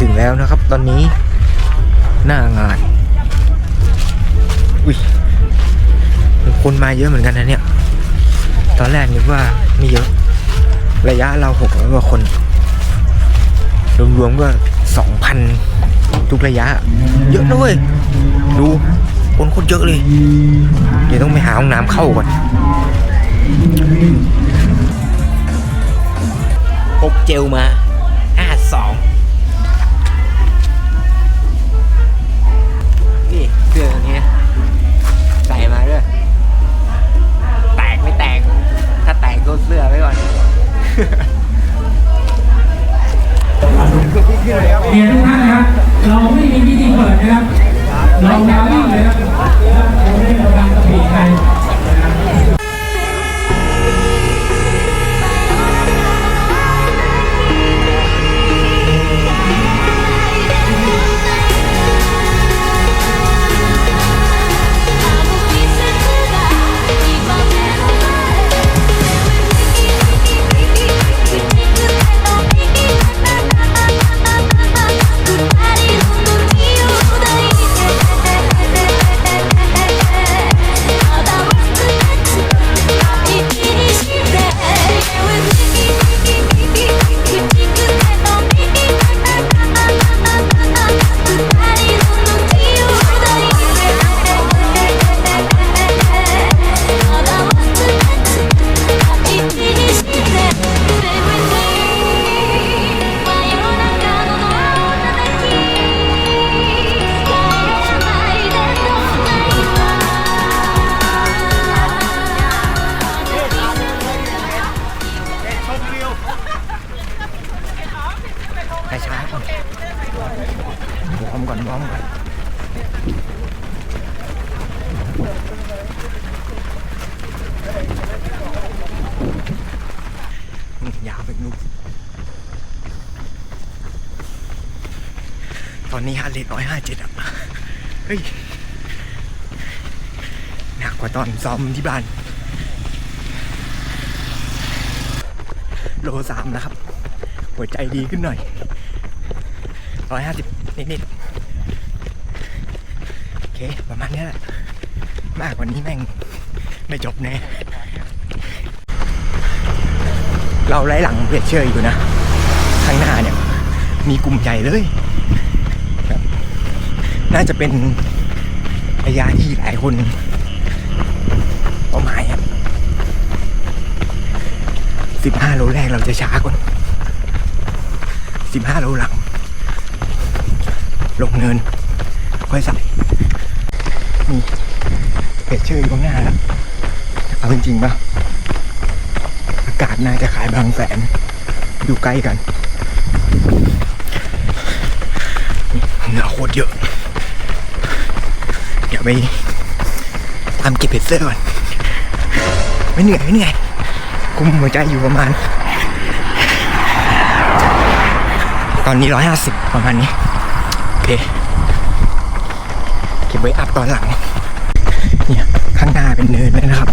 ถึงแล้วนะครับ ตอนนี้หน้างาน อุ้ยคนมาเยอะเหมือนกันนะเนี่ย ตอนแรกนึกว่าไม่เยอะ ระยะเราหกร้อยกว่าคน รวมๆก็สองพันทุกระยะ เยอะนะเว้ย ดูคนโคตรเยอะเลย เดี๋ยวต้องไปหาห้องน้ำเข้าก่อนพกเจลมาห้าสอง นี่เสื้อตัวนี้ใส่มาด้วยแตกไม่แตก ถ้าแตกก็เสื้อไว้ก่อนเรียนทุกท่านนะครับ เราไม่มีพิธีเปิดนะครับ เราดาวนิ่งเลยครับเราไม่ได้เราดังกระบี่ใคร นี้ฮาร์เรทร้อยห้าเจ็ดอะ เฮ้ย หนักกว่าตอนซ้อมที่บ้าน โลสามนะครับ หัวใจดีขึ้นหน่อยร้อยห้าสิบนิดๆ โอเค ประมาณนี้แหละ มากกว่านี้แม่ง ไม่จบแน่ เราไล่หลังเพจเชื่ออยู่นะ ข้างหน้าเนี่ย มีกลุ่มใหญ่เลย น่าจะเป็นระยะที่หลายคนเป้าหมายอะสิบห้าโลแรกเราจะช้ากว่าสิบห้าโลหลัง ลงเนิน ค่อยใส่นี่เพจชื่ออยู่ข้างหน้าแล้ว เอาจริงๆป่ะ อากาศน่าจะขายบางแสน อยู่ใกล้กัน ไปตามเก็บเพจเซอร์ก่อนไม่เหนื่อยไม่เหนื่อยคุมหัวใจอยู่ประมาณ ตอนนี้ร้อยห้าสิบประมาณนี้ โอเค เก็บไว้อัพตอนหลัง เนี่ย ข้างหน้าเป็นเนินเลยนะครับ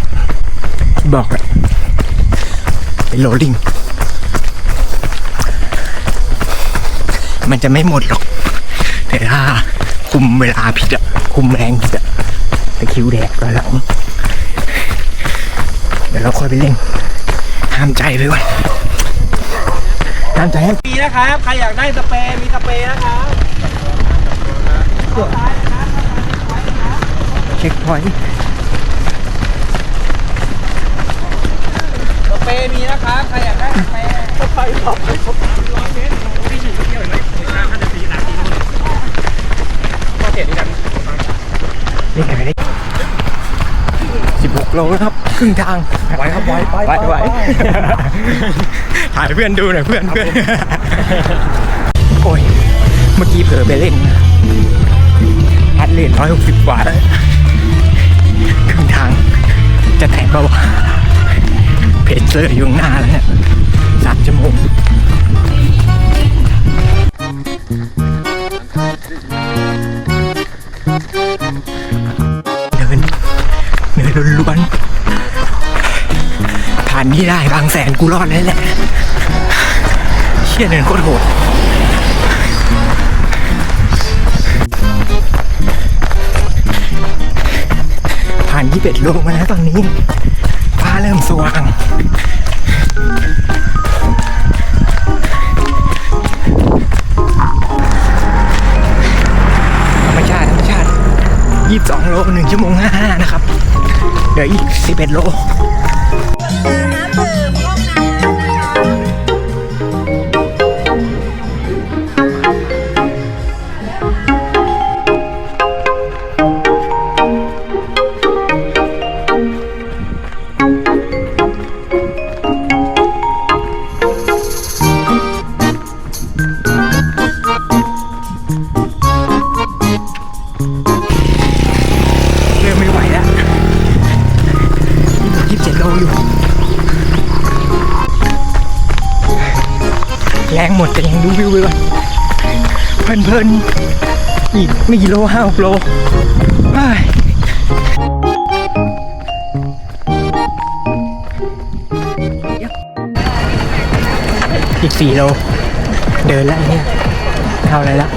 บอกอะเป็นโรลลิงมันจะไม่หมดหรอก แต่ถ้า คุมเวลาผิดอะคุมแรงผิดอะตะคริวแดกตอนหลัง เดี๋ยวเราค่อยไปเล่นห้ามใจไปก่อนห้ามใจให้มีนะครับ ใครอยากได้สเปรย์มีสเปรย์นะครับเช็คพอยต์สเปรย์มีนะครับ ใครอยากได้สเปรย์สเปรย์บอกไปครบร้อยเมตรพี่ฉีดเที่ยวเห็นไหมเห็นหน้าท่านจะตีนาทีนู้นก็เสียดีกัน นี่ไงนี่สิบหก โลแล้วครับ ครึ่งทางไว้ครับไว้ไปไหวไหวถ่ายเพื่อนดูหน่อยเพื่อนเพื่อนโอ้ยเมื่อกี้เผลอไปเล่นอัดเลนร้อยหกสิบกว่าแล้วครึ่งทางจะแตกเปล่าวะเพจเซอร์อยู่ข้างหน้าแล้วเนี่ยสามชั่วโมง ล้วนๆผ่านนี่ได้บางแสนกูรอดแล้วแหละเชี่ยเนินโคตรโหดผ่านยี่เป็ดโลมาแล้วตอนนี้ฟ้าเริ่มสว่างยี่สองโลหนึ่งชั่วโมงห้านะครับ เดี๋ยวอีก11โลเหมดแต่ยังดูวิวไปก่อนเพลินๆ อีกไม่กี่โลห้าโลเฮ้ยอีกสี่โล เดินแล้วเนี่ยเข้าอะไรล้ว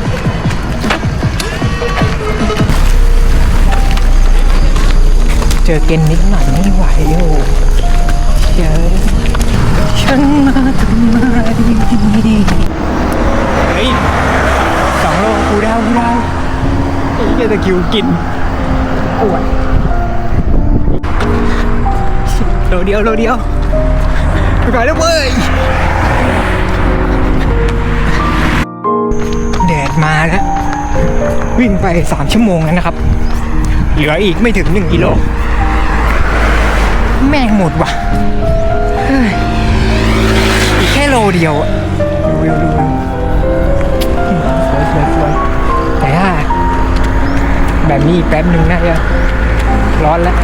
เจอเกณฑ์นิดหน่อยไม่ไหวโอ้เจอฉันมาทำไมเฮ้ยสองโลกูดาวกูดาวไอ้เหี้ย ตะคิวกินปวดโลเดียวโลเดียวไปก่อนแล้วเว้ยแดดมาแล้ว วิ่งไป 3 ชั่วโมงแล้วนะครับ เหลืออีกไม่ถึง 1 กิโล แม่งหมดว่ะเฮ้ยอีกแค่โลเดียวอะ แป๊บหนึ่งนะร้อนแล้ว